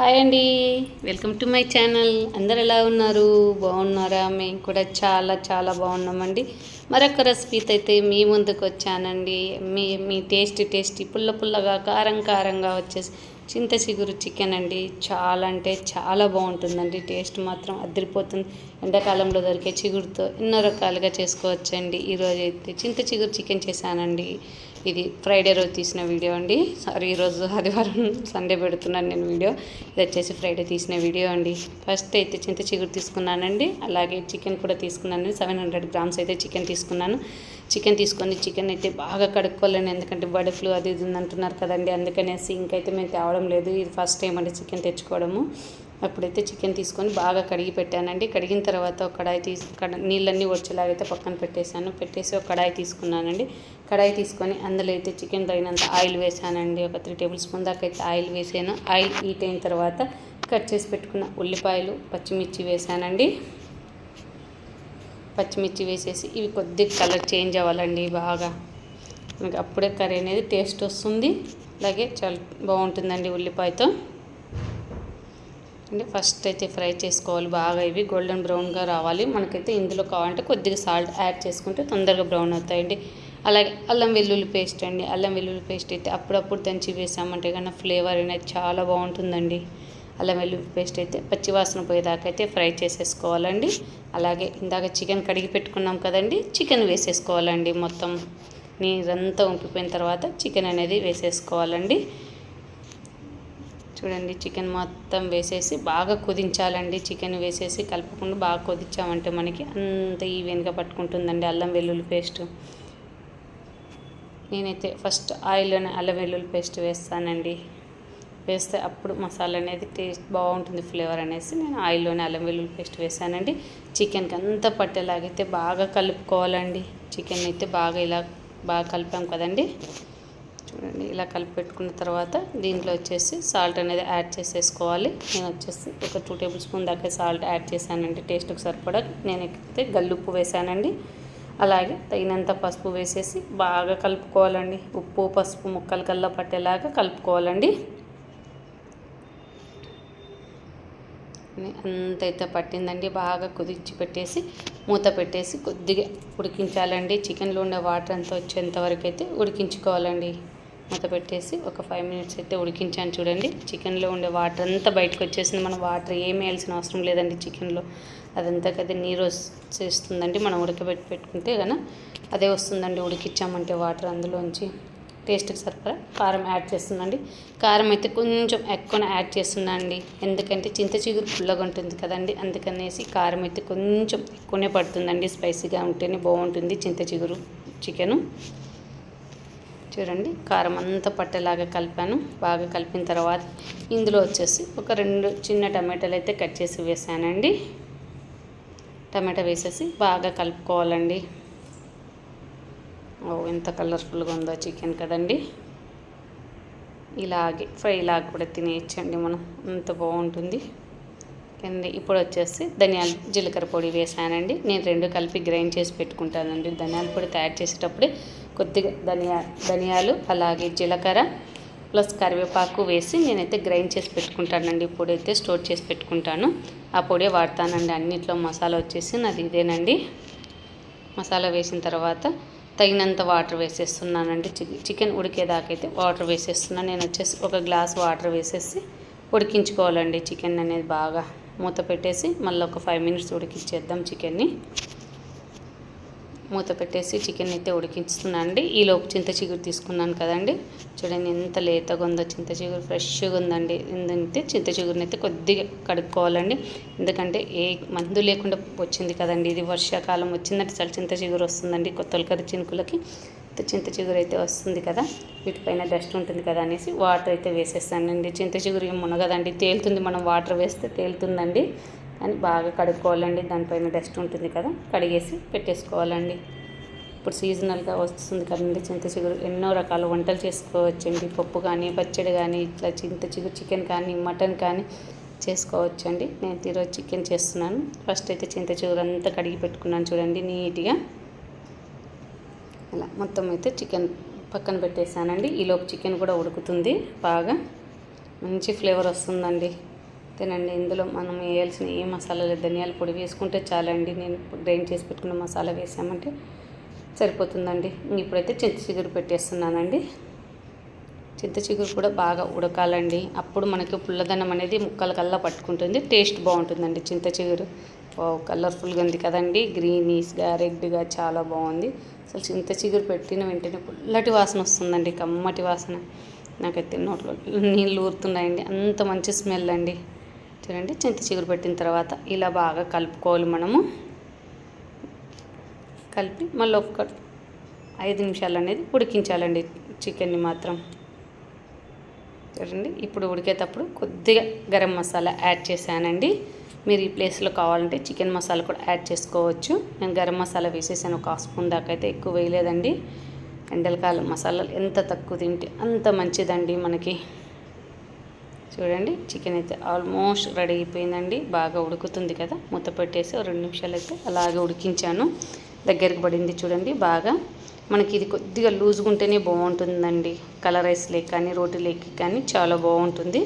Hi అండి. Welcome to my channel. అందరు ఎలా ఉన్నారు? బాగున్నారా? మేము కూడా చాలా చాలా బాగున్నామండి. మరొక రెసిపీతో అయితే మీ ముందుకు వచ్చానండి. మీ మీ టేస్టీ టేస్టీ పుల్ల పుల్లగా కారం కారంగా వచ్చేసి చింత చిగురు చికెన్ అండి. చాలా అంటే చాలా బాగుంటుందండి. టేస్ట్ మాత్రం అదిరిపోతుంది. ఎండాకాలంలో దొరికే చిగురుతో ఎన్నో రకాలుగా చేసుకోవచ్చండి. ఈరోజు అయితే చింత చిగురు చికెన్ చేశానండి. ఇది ఫ్రైడే రోజు తీసిన వీడియో అండి. సారీ ఈరోజు ఆదివారం సండే పెడుతున్నాను నేను వీడియో. ఇది వచ్చేసి ఫ్రైడే తీసిన వీడియో అండి. ఫస్ట్ అయితే చింత చిగురు తీసుకున్నానండి. అలాగే చికెన్ కూడా తీసుకున్నాను. సెవెన్ హండ్రెడ్ గ్రామ్స్ అయితే చికెన్ తీసుకున్నాను. చికెన్ తీసుకొని చికెన్ అయితే బాగా కడుక్కోలేను ఎందుకంటే బర్డ్ ఫ్లూ అది ఇది ఉందంటున్నారు కదండి. అందుకనేసి ఇంకైతే మేము తేవడం లేదు. ఇది ఫస్ట్ టైం అండి చికెన్ తెచ్చుకోవడము. అప్పుడైతే చికెన్ తీసుకొని బాగా కడిగి పెట్టానండి. కడిగిన తర్వాత ఒక కడాయి తీసి నీళ్ళన్నీ వచ్చేలాగైతే పక్కన పెట్టేశాను. పెట్టేసి ఒక కడాయి తీసుకున్నానండి. కడాయి తీసుకొని అందులో అయితే చికెన్ తగినంత ఆయిల్ వేసానండి. ఒక త్రీ టేబుల్ స్పూన్ దాకా అయితే ఆయిల్ వేసాను. ఆయిల్ హీట్ అయిన తర్వాత కట్ చేసి పెట్టుకున్న ఉల్లిపాయలు పచ్చిమిర్చి వేసానండి. పచ్చిమిర్చి వేసేసి ఇవి కొద్దిగా కలర్ చేంజ్ అవ్వాలండి బాగా. మనకి అప్పుడే కర్రీ అనేది టేస్ట్ వస్తుంది. అలాగే చాలా బాగుంటుందండి ఉల్లిపాయతో. అంటే ఫస్ట్ అయితే ఫ్రై చేసుకోవాలి. బాగా ఇవి గోల్డెన్ బ్రౌన్గా రావాలి. మనకైతే ఇందులో కావాలంటే కొద్దిగా సాల్ట్ యాడ్ చేసుకుంటే తొందరగా బ్రౌన్ అవుతాయండి. అలాగే అల్లం వెల్లుల్లి పేస్ట్ అండి. అల్లం వెల్లుల్లి పేస్ట్ అయితే అప్పుడప్పుడు దంచి వేసామంటే కన్నా ఫ్లేవర్ అనేది చాలా బాగుంటుందండి. అల్లం వెల్లుల్లి పేస్ట్ అయితే పచ్చివాసన పోయేదాకా అయితే ఫ్రై చేసేసుకోవాలండి. అలాగే ఇందాక చికెన్ కడిగి పెట్టుకున్నాం కదండి చికెన్ వేసేసుకోవాలండి మొత్తం. నీరంతా ఉంకిపోయిన తర్వాత చికెన్ అనేది వేసేసుకోవాలండి. చూడండి చికెన్ మొత్తం వేసేసి బాగా కుదించాలండి. చికెన్ వేసేసి కలపకుండా బాగా కుదించామంటే మనకి అంత ఈవెన్గా పట్టుకుంటుందండి అల్లం వెల్లుల్లి పేస్ట్. నేనైతే ఫస్ట్ ఆయిల్లోనే అల్లం వెల్లుల్లి పేస్ట్ వేస్తానండి. వేస్తే అప్పుడు మసాలా అనేది టేస్ట్ బాగుంటుంది ఫ్లేవర్ అనేసి నేను ఆయిల్లోనే అల్లం వెల్లుల్లి పేస్ట్ వేసానండి. చికెన్కి అంతా పట్టేలాగైతే బాగా కలుపుకోవాలండి. చికెన్ అయితే బాగా ఇలా బాగా కలిపాం కదండి. చూడండి ఇలా కలిపి పెట్టుకున్న తర్వాత దీంట్లో వచ్చేసి సాల్ట్ అనేది యాడ్ చేసేసుకోవాలి. నేను వచ్చేసి ఒక టూ టేబుల్ స్పూన్ దాకా సాల్ట్ యాడ్ చేశానండి. టేస్ట్కి సరిపడా. నేను ఎక్కితే గల్లుప్పు వేసానండి అలాగే తగినంత పసుపు వేసేసి బాగా కలుపుకోవాలండి. ఉప్పు పసుపు ముక్కలు కల్లా పట్టేలాగా కలుపుకోవాలండి. అంత అయితే పట్టిందండి. బాగా కుదించి పెట్టేసి మూత పెట్టేసి కొద్దిగా ఉడికించాలండి. చికెన్లో ఉండే వాటర్ అంతా వచ్చేంత వరకు అయితే ఉడికించుకోవాలండి. మూత పెట్టేసి ఒక ఫైవ్ మినిట్స్ అయితే ఉడికించాను చూడండి. చికెన్లో ఉండే వాటర్ అంతా బయటకు వచ్చేసింది. మనం వాటర్ ఏమి వేయాల్సిన అవసరం లేదండి చికెన్లో అదంతా కదా నీరు వచ్చేస్తుందండి. మనం ఉడకబెట్టి పెట్టుకుంటే కనుక అదే వస్తుందండి. ఉడికిచ్చామంటే వాటర్ అందులోంచి. టేస్ట్కి సరిపడా కారం యాడ్ చేస్తుందండి. కారం అయితే కొంచెం ఎక్కువ యాడ్ చేస్తుందండి. ఎందుకంటే చింత చిగురు పుల్లగా ఉంటుంది కదండి. అందుకనేసి కారం అయితే కొంచెం ఎక్కువనే పడుతుందండి. స్పైసీగా ఉంటేనే బాగుంటుంది చింత చిగురు చికెను. చూడండి కారం అంతా పట్టేలాగా కలిపాను. బాగా కలిపిన తర్వాత ఇందులో వచ్చేసి ఒక రెండు చిన్న టమాటాలు అయితే కట్ చేసి వేసానండి. టమాటా వేసేసి బాగా కలుపుకోవాలండి. ఓ ఎంత కలర్ఫుల్గా ఉందో చికెన్ కదండి. ఇలాగే ఫ్రై లాగా కూడా తినేయచ్చండి మనం. అంత బాగుంటుంది. అండి ఇప్పుడు వచ్చేసి ధనియాల జీలకర్ర పొడి వేసానండి. నేను రెండు కలిపి గ్రైండ్ చేసి పెట్టుకుంటానండి. ధనియాల పొడి తయారు చేసేటప్పుడే కొద్దిగా ధనియా ధనియాలు అలాగే జీలకర్ర ప్లస్ కరివేపాకు వేసి నేనైతే గ్రైండ్ చేసి పెట్టుకుంటానండి. పొడి అయితే స్టోర్ చేసి పెట్టుకుంటాను. ఆ పొడి వాడతానండి. అన్నిట్లో మసాలా వచ్చేసి నాది ఇదేనండి. మసాలా వేసిన తర్వాత తగినంత వాటర్ వేసేస్తున్నానండి. చికెన్ ఉడికేదాకైతే వాటర్ వేసేస్తున్నాను నేను వచ్చేసి ఒక గ్లాస్ వాటర్ వేసేసి ఉడికించుకోవాలండి. చికెన్ అనేది బాగా మూత పెట్టేసి మళ్ళీ ఒక ఫైవ్ మినిట్స్ ఉడికించేద్దాం చికెన్ని. మూత పెట్టేసి చికెన్ అయితే ఉడికిస్తున్నానండి ఈలోపు చింత చిగురు తీసుకున్నాను కదండి. చూడండి ఎంత లేతగా ఉందో చింత చిగురు ఫ్రెష్గా ఉందండి. ఎందుకంటే చింత చిగురుని అయితే కొద్దిగా కడుక్కోవాలండి. ఎందుకంటే ఏ మందు లేకుండా వచ్చింది కదండి. ఇది వర్షాకాలం వచ్చిందంటే చాలా చింత చిగురు వస్తుందండి కొత్తలకరి చినుకులకి. చింత చిగురు అయితే వస్తుంది కదా. వీటిపైన డస్ట్ ఉంటుంది కదా అనేసి వాటర్ అయితే వేసేస్తానండి. చింత చిగురు ఏం మునగదండి. తేలుతుంది మనం వాటర్ వేస్తే తేలుతుందండి. అని బాగా కడుక్కోవాలండి. దానిపైన డస్ట్ ఉంటుంది కదా కడిగేసి పెట్టేసుకోవాలండి. ఇప్పుడు సీజనల్గా వస్తుంది కదండి చింత చిగురు. ఎన్నో రకాల వంటలు చేసుకోవచ్చండి. పప్పు కానీ పచ్చడి కానీ ఇట్లా చింత చిగురు చికెన్ కానీ మటన్ కానీ చేసుకోవచ్చండి. నేను ఈరోజు చికెన్ చేస్తున్నాను. ఫస్ట్ అయితే చింత చిగురు అంతా కడిగి పెట్టుకున్నాను చూడండి నీట్గా. అలా మొత్తం అయితే చికెన్ పక్కన పెట్టేసానండి ఈలోపు చికెన్ కూడా ఉడుకుతుంది బాగా. మంచి ఫ్లేవర్ వస్తుందండి. తినండి. ఇందులో మనం వేయాల్సిన ఏ మసాలాలు ధనియాల పొడి వేసుకుంటే చాలండి. నేను గ్రైండ్ చేసి పెట్టుకున్న మసాలా వేసామంటే సరిపోతుందండి. ఇప్పుడైతే చింత చిగురు పెట్టేస్తున్నానండి. చింత చిగురు కూడా బాగా ఉడకాలండి. అప్పుడు మనకి పుల్లదనం అనేది ముక్కల కల్లా పట్టుకుంటుంది. టేస్ట్ బాగుంటుందండి చింత చిగురు. కలర్ఫుల్గా ఉంది కదండి. గ్రీనీస్గా రెడ్గా చాలా బాగుంది. అసలు చింత చిగురు పెట్టిన వెంటనే పుల్లటి వాసన వస్తుందండి. కమ్మటి వాసన. నాకైతే నోట్లో నీళ్ళు ఊరుతున్నాయండి. అంత మంచి స్మెల్ అండి. చూడండి చింత చిగురు పెట్టిన తర్వాత ఇలా బాగా కలుపుకోవాలి మనము. కలిపి మళ్ళీ ఒక్క ఐదు నిమిషాలు అనేది ఉడికించాలండి చికెన్ని మాత్రం. చూడండి ఇప్పుడు ఉడికేటప్పుడు కొద్దిగా గరం మసాలా యాడ్ చేశానండి. మీరు ఈ ప్లేస్లో కావాలంటే చికెన్ మసాలా కూడా యాడ్ చేసుకోవచ్చు. నేను గరం మసాలా వేసేసాను ఒక స్పూన్ దాకా అయితే ఎక్కువ వేయలేదండి. ఎండలకాలం మసాలాలు ఎంత తక్కువ తింటే అంత మంచిదండి మనకి. చూడండి చికెన్ అయితే ఆల్మోస్ట్ రెడీ అయిపోయిందండి. బాగా ఉడుకుతుంది కదా. మూత పెట్టేసి రెండు నిమిషాలు అయితే అలాగే ఉడికించాను. దగ్గరికి పడింది చూడండి బాగా. మనకి ఇది కొద్దిగా లూజ్గా ఉంటేనే బాగుంటుందండి. కలర్ రైస్ లేక కానీ రోటీ లేక కానీ చాలా బాగుంటుంది.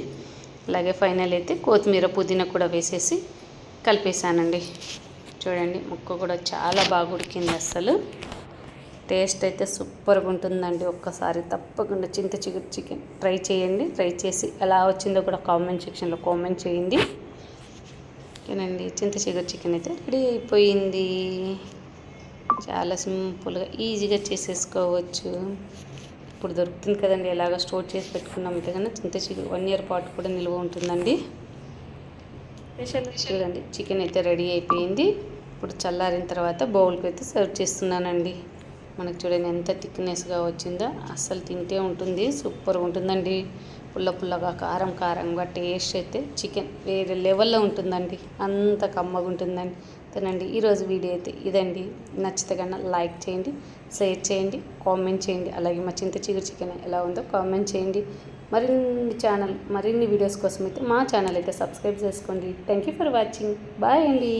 అలాగే ఫైనల్ అయితే కొత్తిమీర పుదీనా కూడా వేసేసి కలిపేసానండి చూడండి ముక్క కూడా చాలా బాగా ఉడికింది అస్సలు. టేస్ట్ అయితే సూపర్గా ఉంటుందండి. ఒక్కసారి తప్పకుండా చింత చిగురు చికెన్ ట్రై చేయండి. ట్రై చేసి ఎలా వచ్చిందో కూడా కామెంట్ సెక్షన్లో కామెంట్ చేయండి. ఓకేనండి. చింత చిగురు చికెన్ అయితే రెడీ అయిపోయింది. చాలా సింపుల్గా ఈజీగా చేసేసుకోవచ్చు. ఇప్పుడు దొరుకుతుంది కదండి. ఎలాగ స్టోర్ చేసి పెట్టుకున్నాం అంతేగాని చింత చిగురు వన్ ఇయర్ పాటు కూడా నిల్వ ఉంటుందండి. చూడండి. చికెన్ అయితే రెడీ అయిపోయింది. ఇప్పుడు చల్లారిన తర్వాత బౌల్కి అయితే సర్వ్ చేస్తున్నానండి. మనకు చూడండి ఎంత థిక్నెస్గా వచ్చిందో. అస్సలు తింటే ఉంటుంది సూపర్ ఉంటుందండి. పుల్ల పుల్లగా కారం కారంగా టేస్ట్ అయితే చికెన్ వేరే లెవెల్లో ఉంటుందండి. అంత కమ్మగా ఉంటుందండి. తినండి. ఈరోజు వీడియో అయితే ఇదండి. నచ్చితే కన్నా లైక్ చేయండి షేర్ చేయండి కామెంట్ చేయండి. అలాగే మా చింత చిగురు చికెన్ ఎలా ఉందో కామెంట్ చేయండి. మరిన్ని ఛానల్ మరిన్ని వీడియోస్ కోసం అయితే మా ఛానల్ అయితే సబ్స్క్రైబ్ చేసుకోండి. Thank you for watching. Bye అండి.